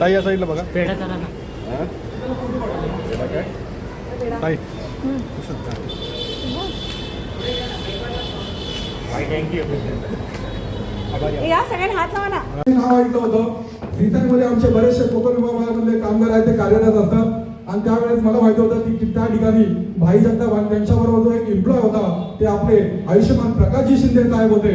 ताई या साईडला बघा. पेढा करा ना. हा? पेढा काय? ताई. सगळ्यांना हात लावा ना. ऐकलं होतं. आमचे बरेचसे कोकण विभागामधले कामगार आहेत ते कार्यरत असतात. आणि त्यावेळेस मला माहिती होतं की त्या ठिकाणी भाई जगताप आणि त्यांच्याबरोबर जो एक एम्प्लॉय होता ते आपले आयुष्यमान प्रकाशजी शिंदे साहेब होते.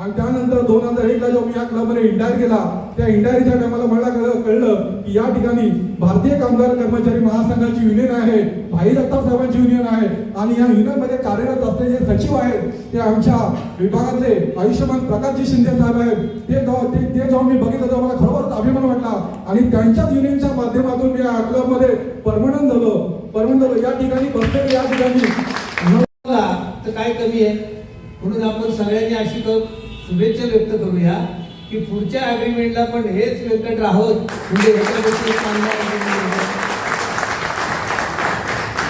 आणि त्यानंतर दोन हजार एकला जेव्हा मी या क्लबमध्ये इंडायर केला त्या इंडायरीच्या टायमाला मला कळलं कळलं की या ठिकाणी भारतीय कामगार कर्मचारी महासंघाची युनियन आहे भाई जगताप साहेबांची युनियन आहे. आणि या युनियनमध्ये कार्यरत असलेले जे सचिव आहेत ते आमच्या विभागातले आयुष्यमान प्रकाशजी शिंदे साहेब आहेत. ते जेव्हा ते जेव्हा मी बघितलं तेव्हा मला खरोखरच अभिमान वाटला. आणि त्यांच्याच युनियनच्या माध्यमातून मी या क्लबमध्ये परमनंट झालो या ठिकाणी बसलेले या ठिकाणी. तर काय कमी आहे? म्हणून आपण सगळ्यांनी अशी शुभेच्छा व्यक्त करूया की पुढच्या अग्रीमेंटला पण हेच व्यंकट राहोत. म्हणजे.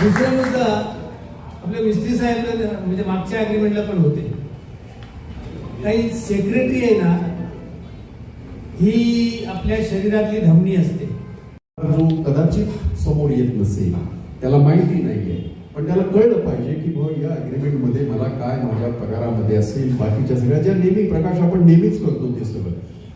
दुसरा मुद्दा आपले मिस्त्री साहेब म्हणजे मागच्या अग्रीमेंटला पण होते. काही सेक्रेटरी आहे ना ही आपल्या शरीरातली धमनी असते. जो कदाचित समोर येत नसेल त्याला माहिती नाही आहे पण त्याला कळलं पाहिजे की बुवा या अग्रीमेंटमध्ये मला काय माझ्या पगारामध्ये असेल बाकीच्या सगळ्या ज्या नेहमी प्रकाश आपण नेहमीच करतो ते सगळं.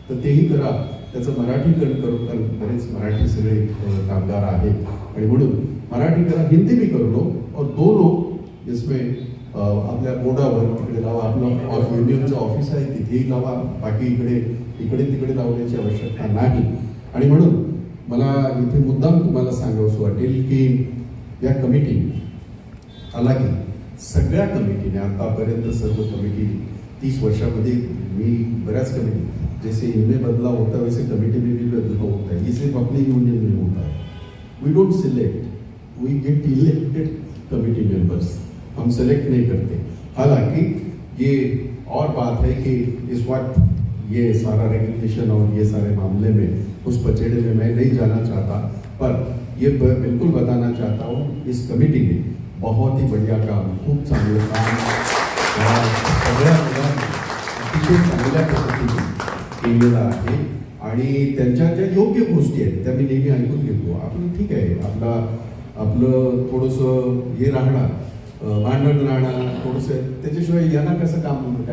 तर तेही करा. त्याचं मराठीकरण करून कारण बरेच मराठी सगळे कामगार आहेत. आणि म्हणून मराठी करा हिंदी मी करलो और दो लोग आपल्या बोर्डावर तिकडे लावा. आपलं ऑफ- युनियनचं ऑफिस आहे तिथेही लावा. बाकी इकडे इकडे तिकडे लावण्याची आवश्यकता नाही. आणि म्हणून मला इथे मुद्दाम तुम्हाला सांगावंसं वाटेल की या कमिटी. हालाकी सगळ्या कमिटीने आतापर्यंत सर्व कमिटी तीस वर्षामध्ये मी बऱ्याच कमिटी, जैसे इनमें बदलाव होता है वैसे कमेटी में भी बदलाव होता है. ये सिर्फ़ अपने यूनियन में होता है. We don't select we get elected committee members Hum select नहीं करते. हालाँकि ये और बात है कि इस वक्त ये सारा रेगुलेशन और ये सारे मामले में, उस पचेड़े में मैं नहीं जाना चाहता, पर ये बिल्कुल बताना चाहता हूँ इस कमेटी ने बहुत ही बढ़िया काम खूप चांगलं काम सगळ्या मुलांनी अतिशय चांगल्या पद्धतीने केलेलं आहे. आणि त्यांच्या ज्या योग्य गोष्टी आहेत त्या मी नेहमी ऐकून घेतो. आपण ठीक आहे आपला आपलं थोडंसं हे राहणार भांडण राहणार थोडंसं त्याच्याशिवाय यांना कसं काम काय